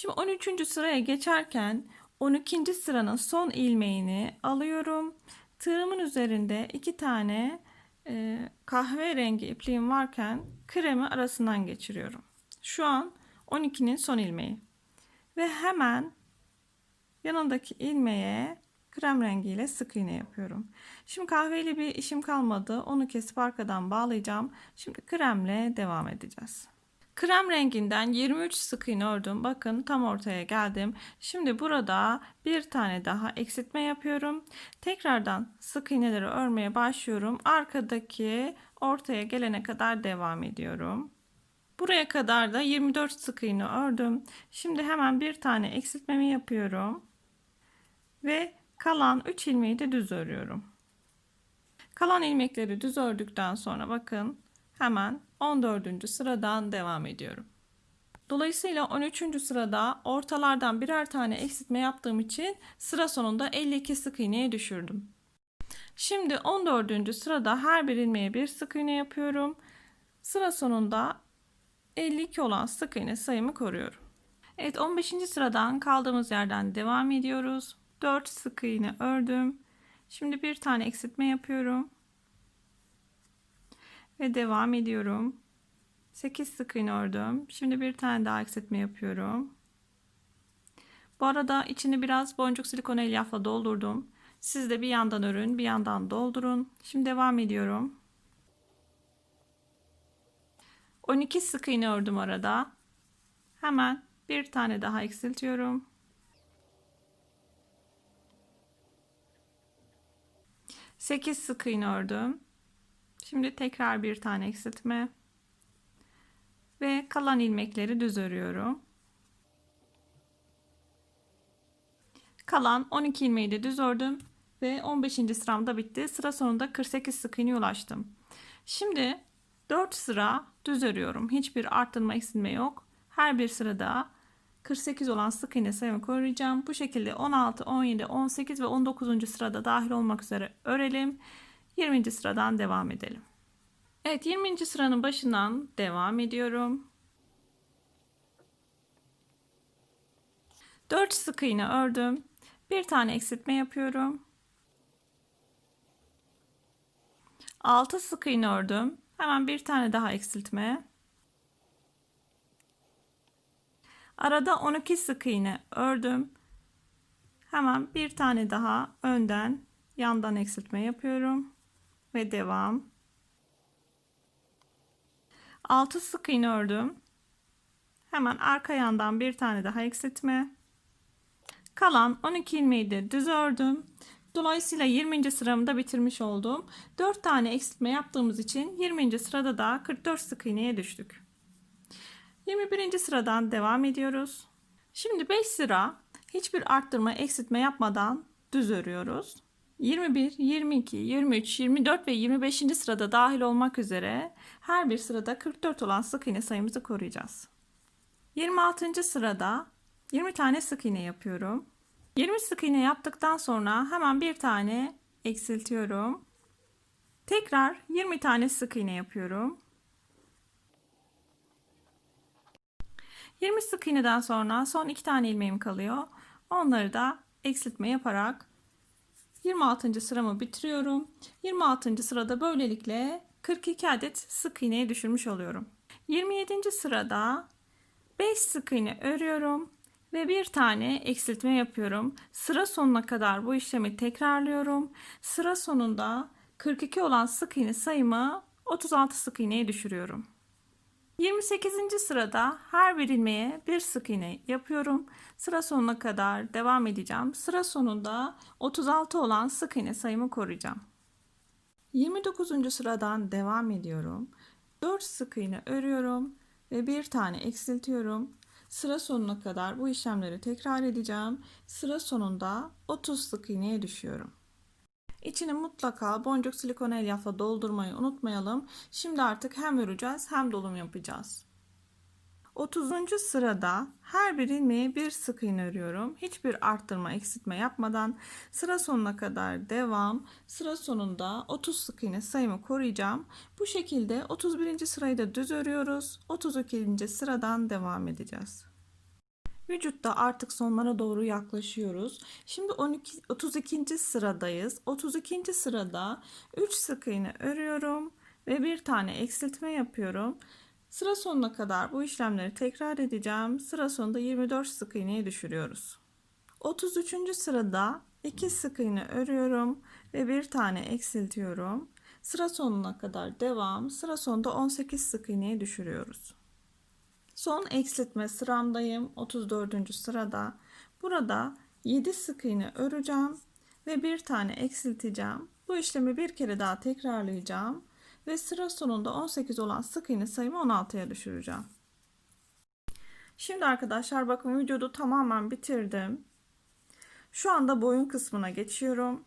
Şimdi 13. sıraya geçerken 12. sıranın son ilmeğini alıyorum. Tığımın üzerinde iki tane e, kahverengi ipliğim varken kremi arasından geçiriyorum. Şu an 12'nin son ilmeği. Ve hemen yanındaki ilmeğe krem rengiyle sık iğne yapıyorum. Şimdi kahveyle bir işim kalmadı. Onu kesip arkadan bağlayacağım. Şimdi kremle devam edeceğiz. Krem renginden 23 sık iğne ördüm. Bakın tam ortaya geldim. Şimdi burada bir tane daha eksiltme yapıyorum. Tekrardan sık iğneleri örmeye başlıyorum. Arkadaki ortaya gelene kadar devam ediyorum. Buraya kadar da 24 sık iğne ördüm. Şimdi hemen bir tane eksiltmemi yapıyorum. Ve kalan 3 ilmeği de düz örüyorum. Kalan ilmekleri düz ördükten sonra bakın hemen 14. sıradan devam ediyorum. Dolayısıyla 13. sırada ortalardan birer tane eksiltme yaptığım için sıra sonunda 52 sık iğneye düşürdüm. Şimdi 14. sırada her bir ilmeğe bir sık iğne yapıyorum. Sıra sonunda 52 olan sık iğne sayımı koruyorum. Evet 15. sıradan kaldığımız yerden devam ediyoruz. 4 sık iğne ördüm. Şimdi bir tane eksiltme yapıyorum. Ve devam ediyorum. 8 sık iğne ördüm. Şimdi bir tane daha eksiltme yapıyorum. Bu arada içini biraz boncuk silikon elyafla doldurdum. Siz de bir yandan örün, bir yandan doldurun. Şimdi devam ediyorum. 12 sık iğne ördüm arada. Hemen bir tane daha eksiltiyorum. Sekiz sık iğne ördüm. Şimdi tekrar bir tane eksiltme ve kalan ilmekleri düz örüyorum. Kalan 12 ilmeği de düz ördüm ve 15. sıramda bitti. Sıra sonunda 48 sık iğneye ulaştım. Şimdi 4 sıra düz örüyorum. Hiçbir arttırma eksilme yok. Her bir sırada 48 olan sık iğne sayımı koruyacağım. Bu şekilde 16, 17, 18 ve 19. sırada dahil olmak üzere örelim. 20. sıradan devam edelim. Evet 20. sıranın başından devam ediyorum. 4 sık iğne ördüm. Bir tane eksiltme yapıyorum. 6 sık iğne ördüm. Hemen bir tane daha eksiltme. Arada 12 sık iğne ördüm. Hemen bir tane daha önden yandan eksiltme yapıyorum ve devam. 6 sık iğne ördüm. Hemen arka yandan bir tane daha eksiltme. Kalan 12 ilmeği de düz ördüm. Dolayısıyla 20. sıramı da bitirmiş oldum. 4 tane eksiltme yaptığımız için 20. sırada da 44 sık iğneye düştük. 21. sıradan devam ediyoruz. Şimdi 5 sıra hiçbir arttırma eksiltme yapmadan düz örüyoruz. 21, 22, 23, 24 ve 25. sırada dahil olmak üzere her bir sırada 44 olan sık iğne sayımızı koruyacağız. 26. sırada 20 tane sık iğne yapıyorum. 20 sık iğne yaptıktan sonra hemen bir tane eksiltiyorum. Tekrar 20 tane sık iğne yapıyorum. 20 sık iğneden sonra son 2 tane ilmeğim kalıyor. Onları da eksiltme yaparak 26. sıramı bitiriyorum. 26. sırada böylelikle 42 adet sık iğneye düşürmüş oluyorum. 27. sırada 5 sık iğne örüyorum ve bir tane eksiltme yapıyorum. Sıra sonuna kadar bu işlemi tekrarlıyorum. Sıra sonunda 42 olan sık iğne sayımı 36 sık iğneye düşürüyorum. 28. sırada her bir ilmeğe bir sık iğne yapıyorum. Sıra sonuna kadar devam edeceğim. Sıra sonunda 36 olan sık iğne sayımı koruyacağım. 29. sıradan devam ediyorum. 4 sık iğne örüyorum ve bir tane eksiltiyorum. Sıra sonuna kadar bu işlemleri tekrar edeceğim. Sıra sonunda 30 sık iğneye düşüyorum. İçini mutlaka boncuk silikon elyafla doldurmayı unutmayalım. Şimdi artık hem öreceğiz hem dolum yapacağız. 30. sırada her bir ilmeğe bir sık iğne örüyorum. Hiçbir arttırma, eksiltme yapmadan sıra sonuna kadar devam. Sıra sonunda 30 sık iğne sayımı koruyacağım. Bu şekilde 31. sırayı da düz örüyoruz. 32. sıradan devam edeceğiz. Vücutta artık sonlara doğru yaklaşıyoruz. Şimdi 12, 32. sıradayız. 32. sırada 3 sık iğne örüyorum ve bir tane eksiltme yapıyorum. Sıra sonuna kadar bu işlemleri tekrar edeceğim. Sıra sonunda 24 sık iğneyi düşürüyoruz. 33. sırada 2 sık iğne örüyorum ve bir tane eksiltiyorum. Sıra sonuna kadar devam. Sıra sonunda 18 sık iğneyi düşürüyoruz. Son eksiltme sıramdayım. 34. sırada. Burada 7 sık iğne öreceğim ve bir tane eksilteceğim. Bu işlemi bir kere daha tekrarlayacağım ve sıra sonunda 18 olan sık iğne sayımı 16'ya düşüreceğim. Şimdi arkadaşlar bakın vücudu tamamen bitirdim. Şu anda boyun kısmına geçiyorum.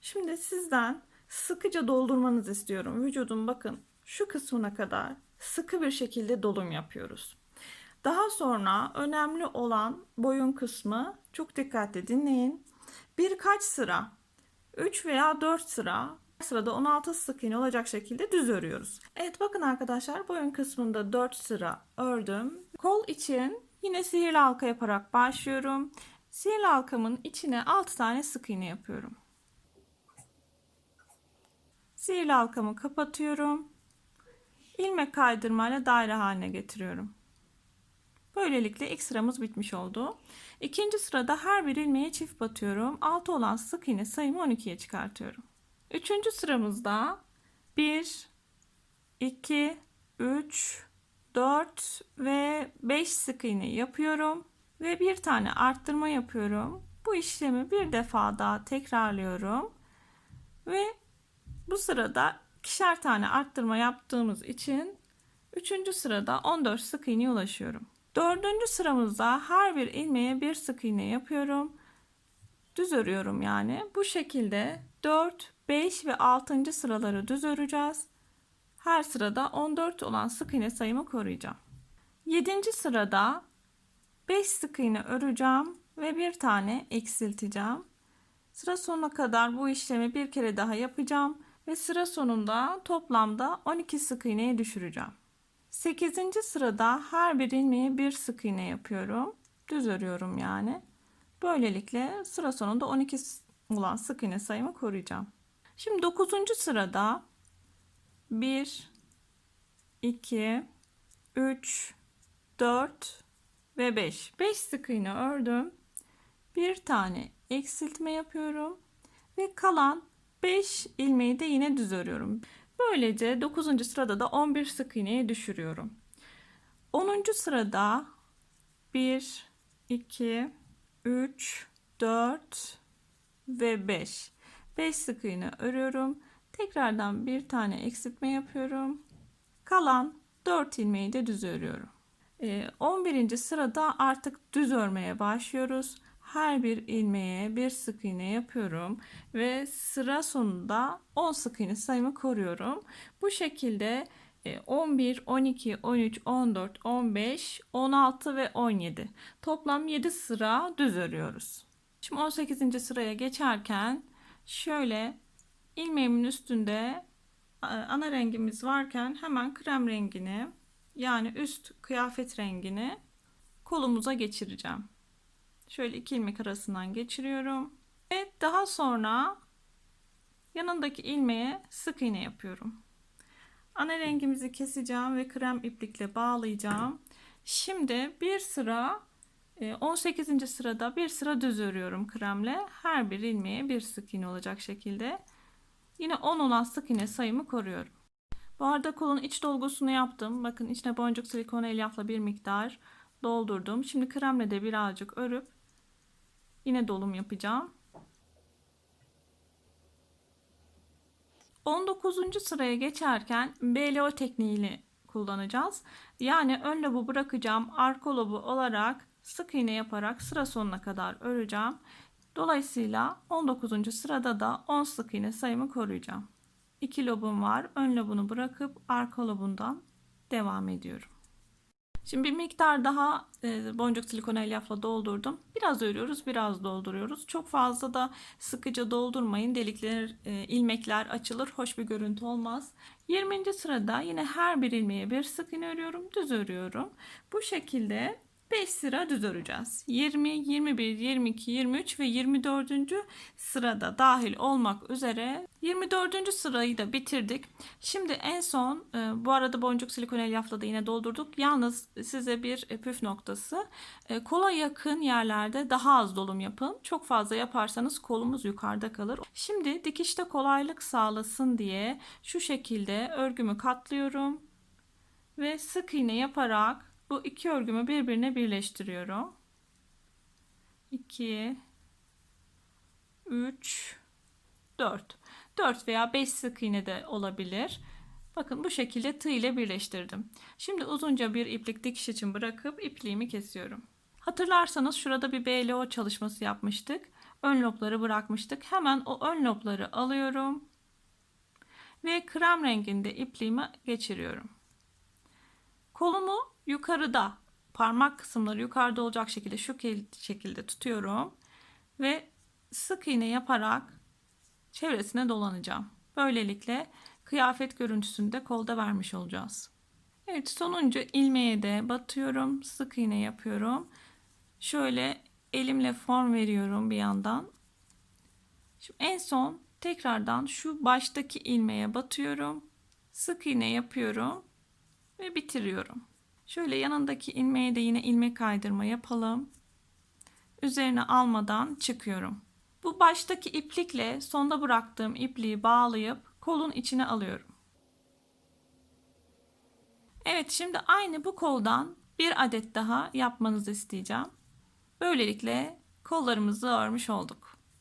Şimdi sizden sıkıca doldurmanızı istiyorum. Vücudun bakın şu kısmına kadar sıkı bir şekilde dolum yapıyoruz. Daha sonra önemli olan boyun kısmı çok dikkatli dinleyin. Birkaç sıra 3 veya 4 sıra sırada 16 sık iğne olacak şekilde düz örüyoruz. Evet bakın arkadaşlar boyun kısmında 4 sıra ördüm. Kol için yine sihirli halka yaparak başlıyorum. Sihirli halkamın içine 6 tane sık iğne yapıyorum. Sihirli halkamı kapatıyorum. İlmek kaydırmayla daire haline getiriyorum. Böylelikle ilk sıramız bitmiş oldu. İkinci sırada her bir ilmeğe çift batıyorum. 6 olan sık iğne sayımı 12'ye çıkartıyorum. Üçüncü sıramızda 1, 2, 3, 4 ve 5 sık iğne yapıyorum. Ve bir tane arttırma yapıyorum. Bu işlemi bir defa daha tekrarlıyorum. Ve bu sırada ikişer tane arttırma yaptığımız için üçüncü sırada 14 sık iğneye ulaşıyorum. Dördüncü sıramızda her bir ilmeğe bir sık iğne yapıyorum. Düz örüyorum yani. Bu şekilde 4, 5 ve 6. sıraları düz öreceğiz. Her sırada 14 olan sık iğne sayımı koruyacağım. 7. sırada 5 sık iğne öreceğim ve bir tane eksilteceğim. Sıra sonuna kadar bu işlemi bir kere daha yapacağım ve sıra sonunda toplamda 12 sık iğneye düşüreceğim. 8. sırada her bir ilmeğe bir sık iğne yapıyorum. Düz örüyorum yani. Böylelikle sıra sonunda 12 olan sık iğne sayımı koruyacağım. Şimdi 9. sırada 1 2 3 4 ve 5. 5 sık iğne ördüm. Bir tane eksiltme yapıyorum ve kalan 5 ilmeği de yine düz örüyorum. Böylece 9. sırada da 11 sık iğneye düşürüyorum. 10. sırada 1 2 3 4 ve 5. 5 sık iğne örüyorum. Tekrardan bir tane eksiltme yapıyorum. Kalan 4 ilmeği de düz örüyorum. 11. Ee, sırada artık düz örmeye başlıyoruz. Her bir ilmeğe bir sık iğne yapıyorum ve sıra sonunda 10 sık iğne sayımı koruyorum. Bu şekilde 11, 12, 13, 14, 15, 16 ve 17. Toplam 7 sıra düz örüyoruz. Şimdi 18. sıraya geçerken şöyle ilmeğimin üstünde e, ana rengimiz varken hemen krem rengini yani üst kıyafet rengini kolumuza geçireceğim. Şöyle iki ilmek arasından geçiriyorum. Ve daha sonra yanındaki ilmeğe sık iğne yapıyorum. Ana rengimizi keseceğim ve krem iplikle bağlayacağım. Şimdi bir sıra 18. E, sırada bir sıra düz örüyorum kremle. Her bir ilmeğe bir sık iğne olacak şekilde. Yine 10 olan sık iğne sayımı koruyorum. Bu arada kolun iç dolgusunu yaptım. Bakın içine boncuk silikon elyafla bir miktar doldurdum. Şimdi kremle de birazcık örüp yine dolum yapacağım. 19. sıraya geçerken BLO tekniğini kullanacağız. Yani ön lobu bırakacağım. Arka lobu olarak sık iğne yaparak sıra sonuna kadar öreceğim. Dolayısıyla 19. sırada da 10 sık iğne sayımı koruyacağım. 2 lobum var. Ön lobunu bırakıp arka lobundan devam ediyorum. Şimdi bir miktar daha e, boncuk silikon elyafla doldurdum. Biraz örüyoruz, biraz dolduruyoruz. Çok fazla da sıkıca doldurmayın. Delikler, e, ilmekler açılır. Hoş bir görüntü olmaz. 20. sırada yine her bir ilmeğe bir sık iğne örüyorum. Düz örüyorum. Bu şekilde 5 sıra düz öreceğiz. 20, 21, 22, 23 ve 24. sırada dahil olmak üzere 24. sırayı da bitirdik. Şimdi en son e, bu arada boncuk silikon elyafla da yine doldurduk. Yalnız size bir e, püf noktası. E, kola yakın yerlerde daha az dolum yapın. Çok fazla yaparsanız kolumuz yukarıda kalır. Şimdi dikişte kolaylık sağlasın diye şu şekilde örgümü katlıyorum ve sık iğne yaparak bu iki örgümü birbirine birleştiriyorum. 2 3 4 4 veya 5 sık iğne de olabilir. Bakın bu şekilde tığ ile birleştirdim. Şimdi uzunca bir iplik dikiş için bırakıp ipliğimi kesiyorum. Hatırlarsanız şurada bir BLO çalışması yapmıştık. Ön lopları bırakmıştık. Hemen o ön lopları alıyorum. Ve krem renginde ipliğimi geçiriyorum. Kolumu yukarıda, parmak kısımları yukarıda olacak şekilde şu şekilde tutuyorum ve sık iğne yaparak çevresine dolanacağım. Böylelikle kıyafet görüntüsünü de kolda vermiş olacağız. Evet sonuncu ilmeğe de batıyorum. Sık iğne yapıyorum. Şöyle elimle form veriyorum bir yandan. Şimdi en son tekrardan şu baştaki ilmeğe batıyorum. Sık iğne yapıyorum ve bitiriyorum. Şöyle yanındaki ilmeğe de yine ilmek kaydırma yapalım. Üzerine almadan çıkıyorum. Bu baştaki iplikle sonda bıraktığım ipliği bağlayıp kolun içine alıyorum. Evet şimdi aynı bu koldan bir adet daha yapmanızı isteyeceğim. Böylelikle kollarımızı örmüş olduk.